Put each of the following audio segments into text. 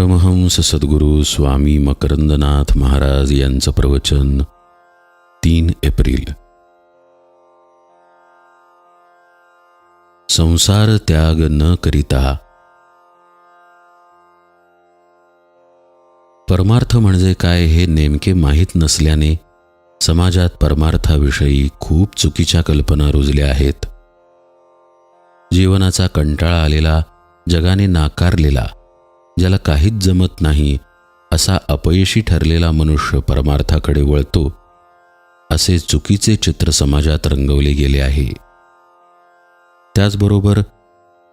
परमहंस सद्गुरू स्वामी मकरंदनाथ महाराज यांचं प्रवचन तीन एप्रिल. संसार त्याग न करिता परमार्थ म्हणजे काय हे नेमके माहीत नसल्याने समाजात परमार्थाविषयी खूप चुकीच्या कल्पना रुजल्या आहेत. जीवनाचा कंटाळा आलेला जगाने नाकारलेला ज्याला काहीच जमत नाही असा अपयशी ठरलेला मनुष्य परमार्थाकडे वळतो असे चुकीचे चित्र समाजात रंगवले गेले आहे. त्याचबरोबर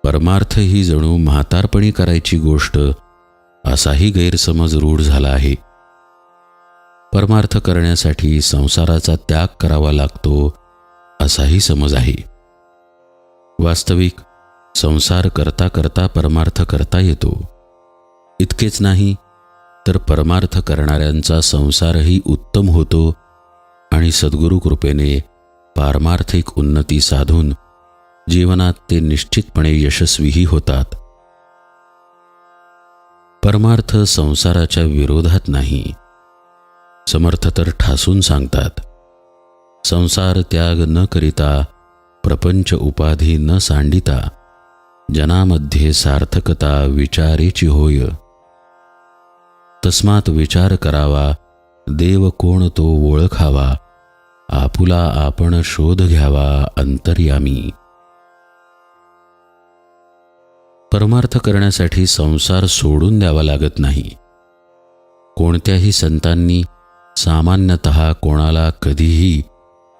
परमार्थ ही जणू म्हातारपणी करायची गोष्ट असाही गैरसमज रूढ झाला आहे. परमार्थ करण्यासाठी संसाराचा त्याग करावा लागतो असाही समज आहे. वास्तविक संसार करता करता परमार्थ करता येतो. इतकेच नाही तर परमार्थ करणाऱ्यांचा संसारही उत्तम होतो आणि सद्गुरू कृपेने पारमार्थिक उन्नती साधून जीवनात ते निश्चितपणे यशस्वीही होतात. परमार्थ संसाराच्या विरोधात नाही समर्थ तर ठासून सांगतात. संसार त्याग न करिता प्रपंच उपाधी न सांडिता जनामध्ये सार्थकता विचारेची होय. तस्मात विचार करावा. देव कोण तो ओळखावा. आपुला आपण शोध घ्यावा अंतर्यामी. परमार्थ करण्यासाठी संसार सोडून द्यावा लागत नाही. कोणत्याही संतांनी सामान्यतः कोणाला कधीही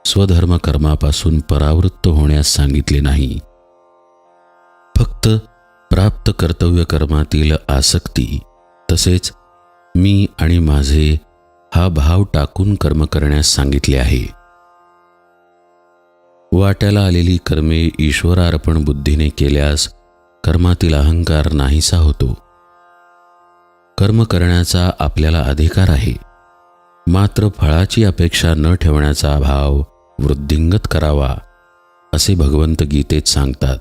स्वधर्मकर्मापासून परावृत्त होण्यास सांगितले नाही. फक्त प्राप्त कर्तव्य कर्मातील आसक्ती तसेच मी आणि माझे हा भाव टाकून कर्म करण्यास सांगितले आहे. वाट्याला आलेली कर्मे ईश्वरार्पण बुद्धीने केल्यास कर्मातील अहंकार नाहीसा होतो. कर्म करण्याचा आपल्याला अधिकार आहे. मात्र फळाची अपेक्षा न ठेवण्याचा भाव वृद्धिंगत करावा असे भगवंत गीतेत सांगतात.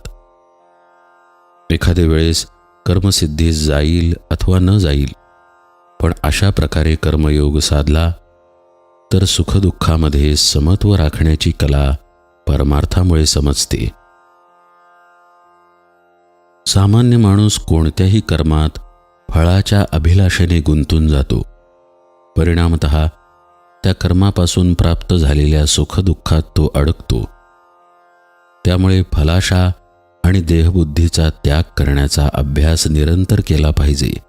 एखाद्या वेळेस कर्मसिद्धीस जाईल अथवा न जाईल पण अशा प्रकारे कर्मयोग साधला तर सुखदुःखामध्ये समत्व राखण्याची कला परमार्थामुळे समजते. सामान्य माणूस कोणत्याही कर्मात फळाच्या अभिलाषेने गुंतून जातो. परिणामत त्या कर्मापासून प्राप्त झालेल्या सुखदुःखात तो अडकतो. त्यामुळे फलाशा आणि देहबुद्धीचा त्याग करण्याचा अभ्यास निरंतर केला पाहिजे.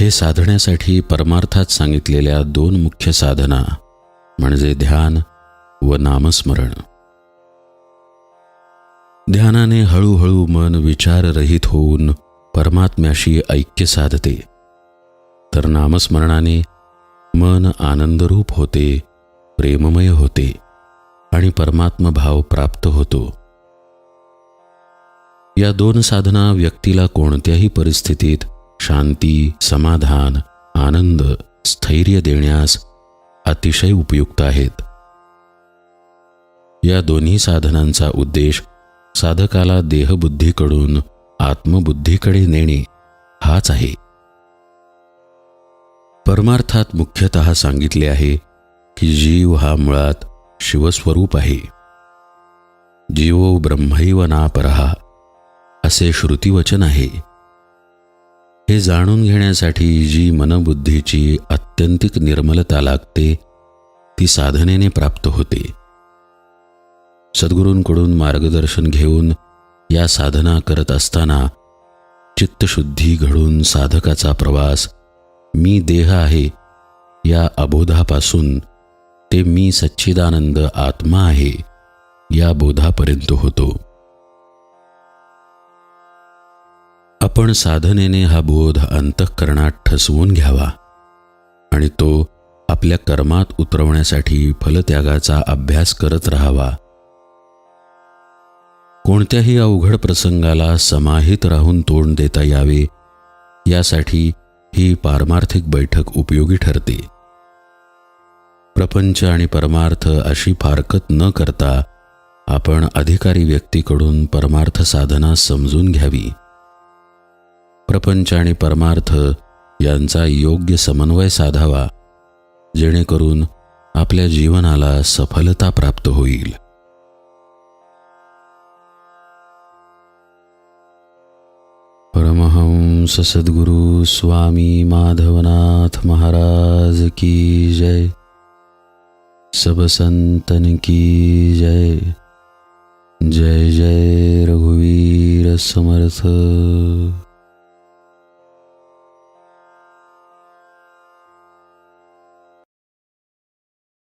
हे साधण्यासाठी परमार्थात सांगितलेल्या दोन मुख्य साधना म्हणजे ध्यान व नामस्मरण. ध्यानाने हळूहळू मन विचाररहित होऊन परमात्म्याशी ऐक्य साधते. तर नामस्मरणाने मन आनंदरूप होते प्रेममय होते आणि परमात्मभाव प्राप्त होतो. या दोन साधना व्यक्तीला कोणत्याही परिस्थितीत शांती समाधान आनंद स्थैर्य देण्यास अतिशय उपयुक्त आहेत. या दोन्ही साधनांचा उद्देश साधकाला देहबुद्धीकडून आत्मबुद्धीकडे नेणे हाच आहे. परमार्थात मुख्यतः सांगितले आहे की जीव हा मुळात शिवस्वरूप आहे. जीवो ब्रह्मैव नापरहा असे श्रुतिवचन आहे. हे जाणून घेण्यासाठी जी मनबुद्धीची अत्यंतिक निर्मलता लागते ती साधनेने प्राप्त होते. सद्गुरूंकडून मार्गदर्शन घेऊन या साधना करत असताना चित्तशुद्धी घडून साधकाचा प्रवास मी देह आहे या अबोधापासून ते मी सच्चिदानंद आत्मा आहे या बोधापर्यंत होतो. आपण साधनेने हा बोध अंतःकरणात ठसवून घ्यावा आणि तो आपल्या कर्मात उतरवण्यासाठी फलत्यागाचा अभ्यास करत राहावा. कोणत्याही अवघड प्रसंगाला समाहित राहून तोंड देता यावे यासाठी ही पारमार्थिक बैठक उपयोगी ठरते. प्रपंच आणि परमार्थ अशी फारकत न करता आपण अधिकारी व्यक्तीकडून परमार्थ साधना समजून घ्यावी. प्रपंच आणि परमार्थ यांचा योग्य समन्वय साधावा जेणेकरून आपल्या जीवनाला सफलता प्राप्त होईल. परमहंस सद्गुरु स्वामी माधवनाथ महाराज की जय। सब संतन की जय। जय जय रघुवीर समर्थ।